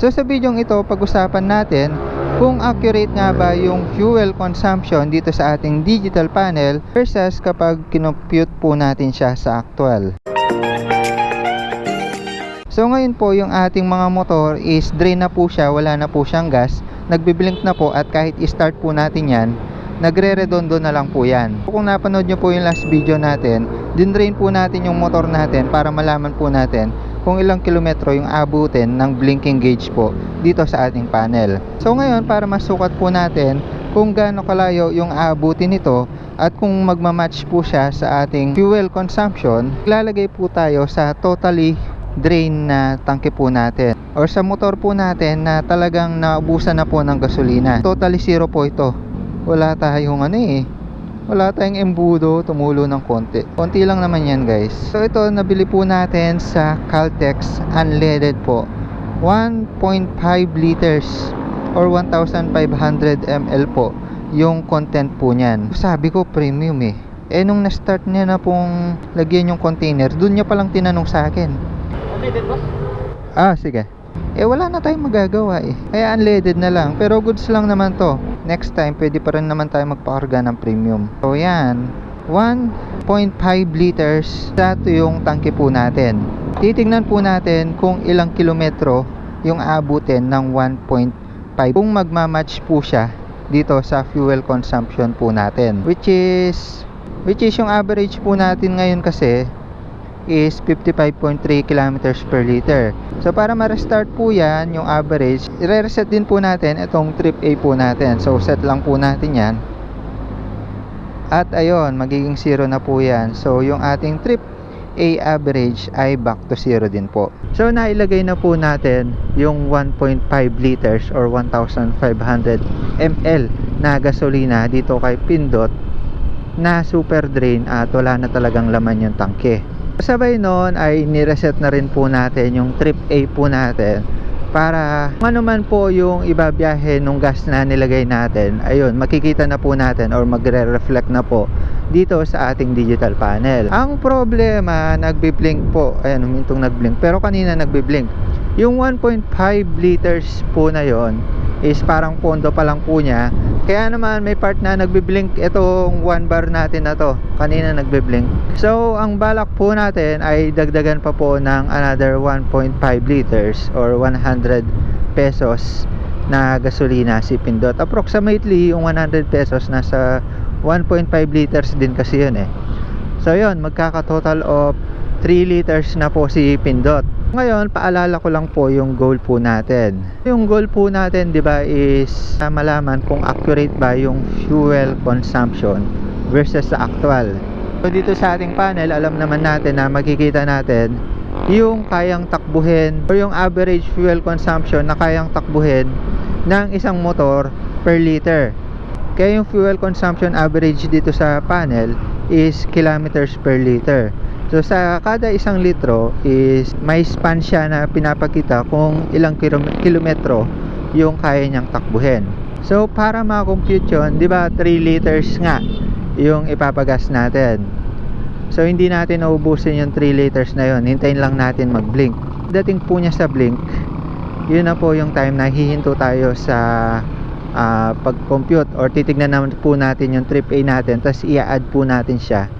So sa video ito, pag-usapan natin kung accurate nga ba yung fuel consumption dito sa ating digital panel versus kapag kinompute po natin siya sa actual. So ngayon po yung ating mga motor is drain na po siya, wala na po siyang gas, nagbiblink na po at kahit i-start po natin yan, nagre-redondo na lang po yan. Kung napanood nyo po yung last video natin, din-drain po natin yung motor natin para malaman po natin kung ilang kilometro yung abutin ng blinking gauge po dito sa ating panel. So ngayon para masukat po natin kung gaano kalayo yung aabutin nito at kung magmamatch po siya sa ating fuel consumption, lalagay po tayo sa totally drain na tangke po natin or sa motor po natin na talagang naubusan na po ng gasolina. Totally zero po ito. Wala tayong ano eh. Wala tayong embudo, tumulo ng konti. Konti lang naman yan guys. So ito, nabili po natin sa Caltex unleaded po. 1.5 liters or 1,500 ml po yung content po niyan. Sabi ko premium eh. Eh nung na-start niya na pong lagyan yung container, dun niya palang tinanong sa akin. Unleaded boss? Ah, sige. Eh wala na tayong magagawa eh. Kaya unleaded na lang. Pero goods lang naman to. Next time, pwede pa rin naman tayo magpakarga ng premium. So yan. 1.5 liters. Dato yung tangke po natin. Titignan po natin kung ilang kilometro yung aabutin ng 1.5. Kung magmamatch po siya dito sa fuel consumption po natin. Which is which is yung average po natin ngayon kasi is 55.3 kilometers per liter. So para ma-restart po yan, yung average, i-reset din po natin itong trip A po natin. So set lang po natin yan. At ayun, magiging 0 na po yan. So yung ating trip A average ay back to 0 din po. So nailagay na po natin yung 1.5 liters or 1,500 ml na gasolina dito kay Pindot na super drain at wala na talagang laman yung tangke. Sabay noon ay nireset na rin po natin yung trip A po natin para kung ano man po yung ibabiyahe nung gas na nilagay natin ayun makikita na po natin or magre-reflect na po dito sa ating digital panel. Ang problema nagbi-blink po. Ayan humintong nag-blink. Pero kanina nagbi-blink. Yung 1.5 liters po na yon is parang pondo pa lang po niya kaya naman may part na nagbi-blink itong 1 bar natin na to. Kanina nagbi-blink. So ang balak po natin ay dagdagan pa po ng another 1.5 liters or 100 pesos na gasolina si Pindot approximately yung 100 pesos nasa 1.5 liters din kasi yun eh. So yun magkaka total of 3 liters na po si Pindot ngayon, paalala ko lang po yung goal po natin. Yung goal po natin, 'di ba, is uh, malaman kung accurate ba yung fuel consumption versus sa actual. So dito sa ating panel, alam naman natin na makikita natin yung kayang takbuhin or yung average fuel consumption na kayang takbuhin ng isang motor per liter. Kaya yung fuel consumption average dito sa panel is kilometers per liter. So sa kada isang litro is may span siya na pinapakita kung ilang kilom- kilometro yung kaya niyang takbuhin. So para ma-compute yun, 'di ba 3 liters nga yung ipapagas natin. So hindi natin naubusin yung 3 liters na yun. Hintayin lang natin mag-blink. Dating po niya sa blink, yun na po yung time na hihinto tayo sa uh, pag-compute or titignan naman po natin yung trip A natin tapos i-add po natin siya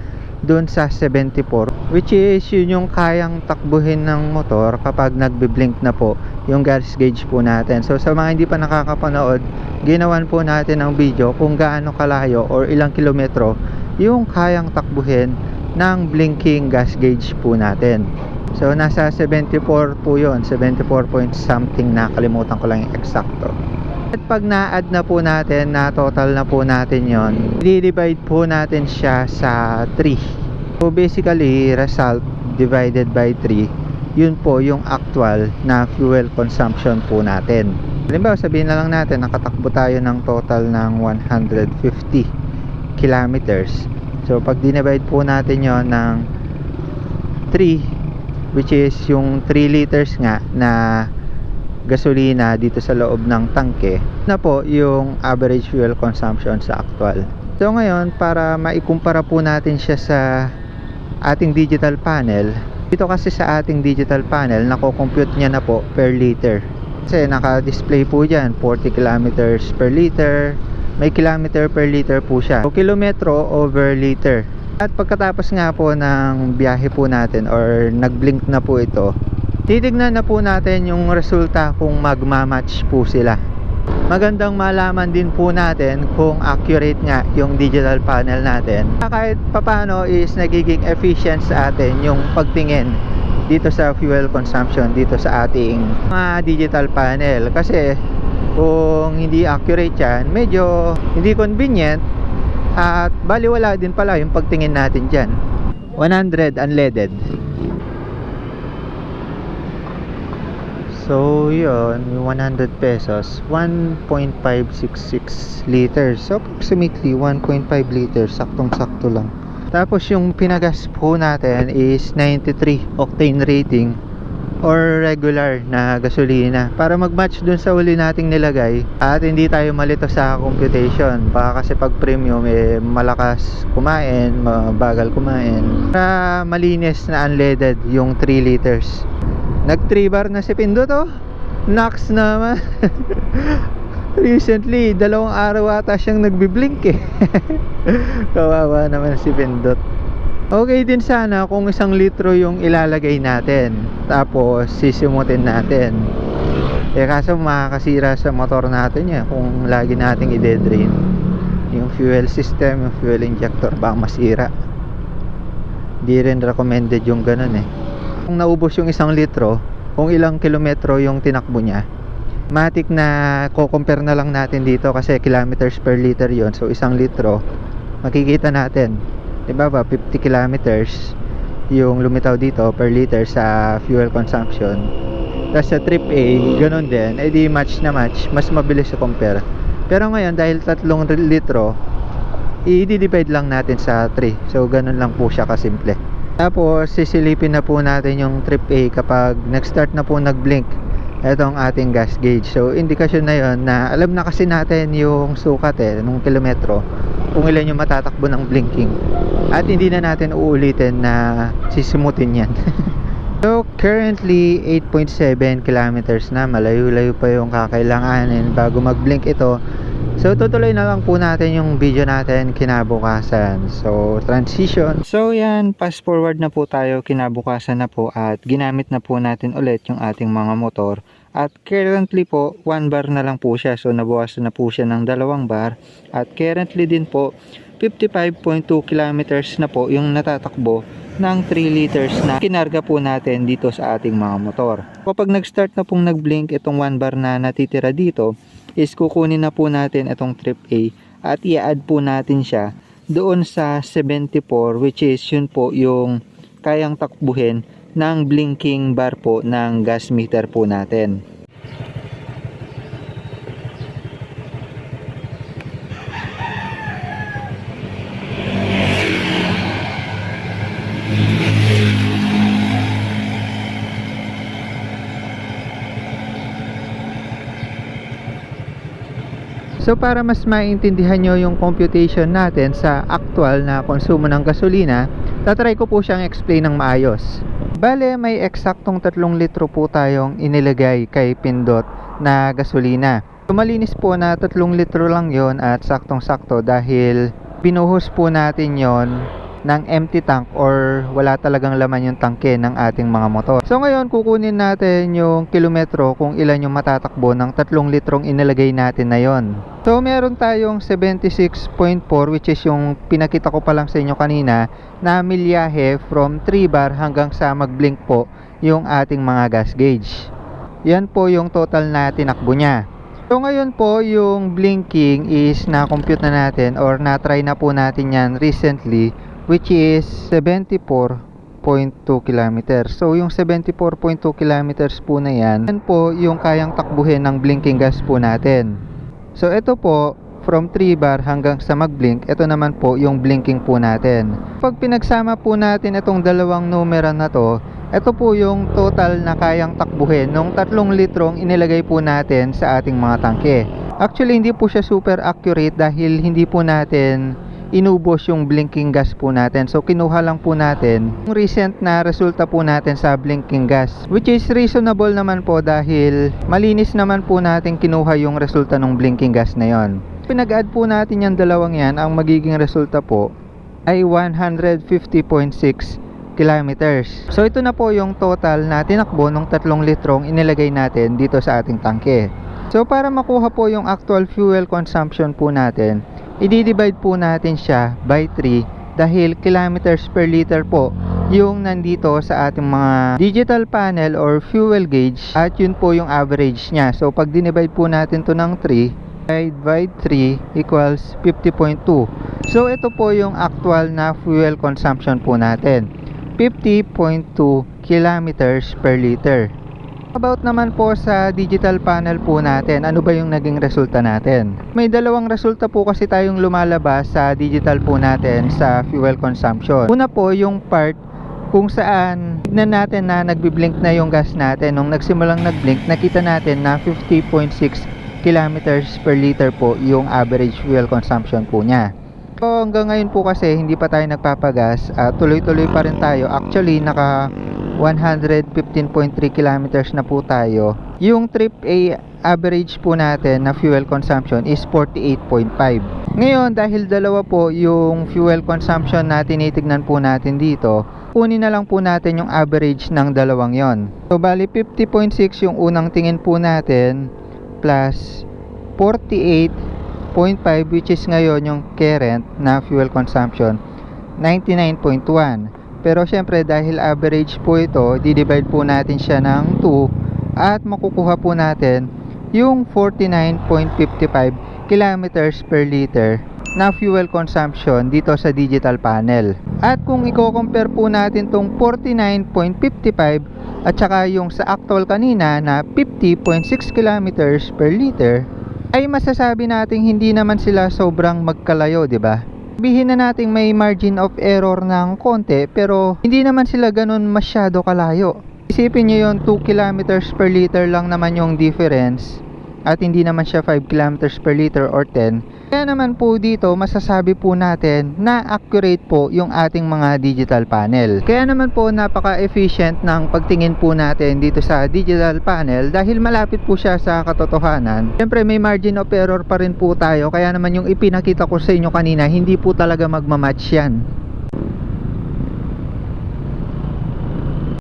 doon sa 74 which is yun yung kayang takbuhin ng motor kapag nagbi-blink na po yung gas gauge po natin. So sa mga hindi pa nakakapanood ginawan po natin ang video kung gaano kalayo or ilang kilometro yung kayang takbuhin ng blinking gas gauge po natin. So nasa 74 po yun 74 point something nakalimutan ko lang yung eksakto at pag na-add na po natin, na total na po natin yon, i-divide po natin siya sa 3. So basically, result divided by 3, yun po yung actual na fuel consumption po natin. Halimbawa, sabihin na lang natin, nakatakbo tayo ng total ng 150 kilometers. So pag dinivide po natin yon ng 3, which is yung 3 liters nga na gasolina dito sa loob ng tangke na po yung average fuel consumption sa actual so ngayon para maikumpara po natin siya sa ating digital panel dito kasi sa ating digital panel nako-compute niya na po per liter Kasi naka-display po dyan, 40 kilometers per liter. May kilometer per liter po siya. O kilometro over liter. At pagkatapos nga po ng biyahe po natin or nag-blink na po ito, titignan na po natin yung resulta kung magmamatch po sila. Magandang malaman din po natin kung accurate nga yung digital panel natin. Kahit papano is nagiging efficient sa atin yung pagtingin dito sa fuel consumption dito sa ating mga digital panel kasi kung hindi accurate yan medyo hindi convenient at baliwala din pala yung pagtingin natin dyan 100 unleaded So, yun, yung 100 pesos, 1.566 liters. So, approximately 1.5 liters, saktong-sakto lang. Tapos, yung pinagas po natin is 93 octane rating or regular na gasolina para mag-match dun sa uli nating nilagay at hindi tayo malito sa computation baka kasi pag premium eh malakas kumain mabagal kumain para malinis na unleaded yung 3 liters nag 3 bar na si Pindo to. Nax naman. Recently dalawang araw ata siyang nagbiblink eh. Kawawa naman si Pindot okay din sana kung isang litro yung ilalagay natin. Tapos sisimutin natin. Eh kaso makakasira sa motor natin yan kung lagi nating ide-drain yung fuel system yung fuel injector. Baka masira. Di rin recommended yung ganun eh kung naubos yung isang litro kung ilang kilometro yung tinakbo niya. Matik na ko-compare na lang natin dito kasi kilometers per liter yon so isang litro makikita natin. Diba ba 50 kilometers yung lumitaw dito per liter sa fuel consumption. Tapos sa trip A ganun din. Eh di match na match. Mas mabilis sa compare. Pero ngayon dahil tatlong litro i-divide lang natin sa 3 so ganun lang po siya kasimple tapos sisilipin na po natin yung trip A kapag nag-start na po nag-blink etong ating gas gauge. So indikasyon na yon na alam na kasi natin yung sukat eh nung kilometro kung ilan yung matatakbo ng blinking. At hindi na natin uulitin na sisimutin yan. So currently 8.7 kilometers na. Malayo-layo pa yung kakailanganin bago mag-blink ito So tutuloy na lang po natin yung video natin kinabukasan. So transition. So yan, fast forward na po tayo kinabukasan na po at ginamit na po natin ulit yung ating mga motor. At currently po, 1 bar na lang po siya. So nabawasan na po siya ng dalawang bar. At currently din po, 55.2 kilometers na po yung natatakbo ng 3 liters na kinarga po natin dito sa ating mga motor. Kapag nag-start na pong nag-blink itong 1 bar na natitira dito, is kukunin na po natin itong trip A at i-add po natin siya doon sa 74 which is yun po yung kayang takbuhin ng blinking bar po ng gas meter po natin. So para mas maintindihan nyo yung computation natin sa actual na konsumo ng gasolina, tatry ko po siyang explain ng maayos. Bale, may eksaktong 3 litro po tayong inilagay kay Pindot na gasolina. Malinis po na 3 litro lang yon at saktong-sakto dahil binuhos po natin yon ng empty tank or wala talagang laman yung tangke ng ating mga motor. So ngayon kukunin natin yung kilometro kung ilan yung matatakbo ng 3 litrong inilagay natin na yon. So meron tayong 76.4 which is yung pinakita ko pa lang sa inyo kanina na milyahe from 3 bar hanggang sa mag-blink po yung ating mga gas gauge. Yan po yung total na tinakbo niya. So ngayon po yung blinking is na-compute na natin or na-try na po natin yan recently which is 74.2 kilometers. So yung 74.2 kilometers po na yan, yan po yung kayang takbuhin ng blinking gas po natin. So ito po from 3 bar hanggang sa mag-blink, ito naman po yung blinking po natin. Pag pinagsama po natin itong dalawang numero na to, ito po yung total na kayang takbuhin ng 3 litrong inilagay po natin sa ating mga tangke. Actually, hindi po siya super accurate dahil hindi po natin inubos yung blinking gas po natin. So kinuha lang po natin yung recent na resulta po natin sa blinking gas which is reasonable naman po dahil malinis naman po natin kinuha yung resulta ng blinking gas na yon. Pinag-add po natin yung dalawang yan, ang magiging resulta po ay 150.6 kilometers. So ito na po yung total na tinakbo ng 3 litrong inilagay natin dito sa ating tangke. So para makuha po yung actual fuel consumption po natin, i-divide po natin siya by 3 dahil kilometers per liter po yung nandito sa ating mga digital panel or fuel gauge at yun po yung average niya. So pag dinivide po natin to ng 3 divide by 3 equals 50.2. So ito po yung actual na fuel consumption po natin. 50.2 kilometers per liter. About naman po sa digital panel po natin, ano ba yung naging resulta natin? May dalawang resulta po kasi tayong lumalabas sa digital po natin sa fuel consumption. Una po yung part kung saan na natin na nagbi-blink na yung gas natin. Nung nagsimulang nag-blink, nakita natin na 50.6 kilometers per liter po yung average fuel consumption po niya. So hanggang ngayon po kasi hindi pa tayo nagpapagas, at tuloy-tuloy pa rin tayo. Actually naka 115.3 kilometers na po tayo. Yung trip A average po natin na fuel consumption is 48.5. Ngayon dahil dalawa po yung fuel consumption na tinitignan po natin dito, kunin na lang po natin yung average ng dalawang yon. So bali 50.6 yung unang tingin po natin plus 48.5 which is ngayon yung current na fuel consumption 99.1 pero syempre dahil average po ito di-divide po natin siya ng 2 at makukuha po natin yung 49.55 kilometers per liter na fuel consumption dito sa digital panel at kung i-compare po natin tong 49.55 at saka yung sa actual kanina na 50.6 kilometers per liter ay masasabi nating hindi naman sila sobrang magkalayo, 'di ba? Sabihin na natin may margin of error ng konti pero hindi naman sila ganun masyado kalayo. Isipin nyo yung 2 kilometers per liter lang naman yung difference at hindi naman siya 5 kilometers per liter or 10. Kaya naman po dito masasabi po natin na accurate po yung ating mga digital panel. Kaya naman po napaka-efficient ng pagtingin po natin dito sa digital panel dahil malapit po siya sa katotohanan. Siyempre may margin of error pa rin po tayo kaya naman yung ipinakita ko sa inyo kanina hindi po talaga magmamatch yan.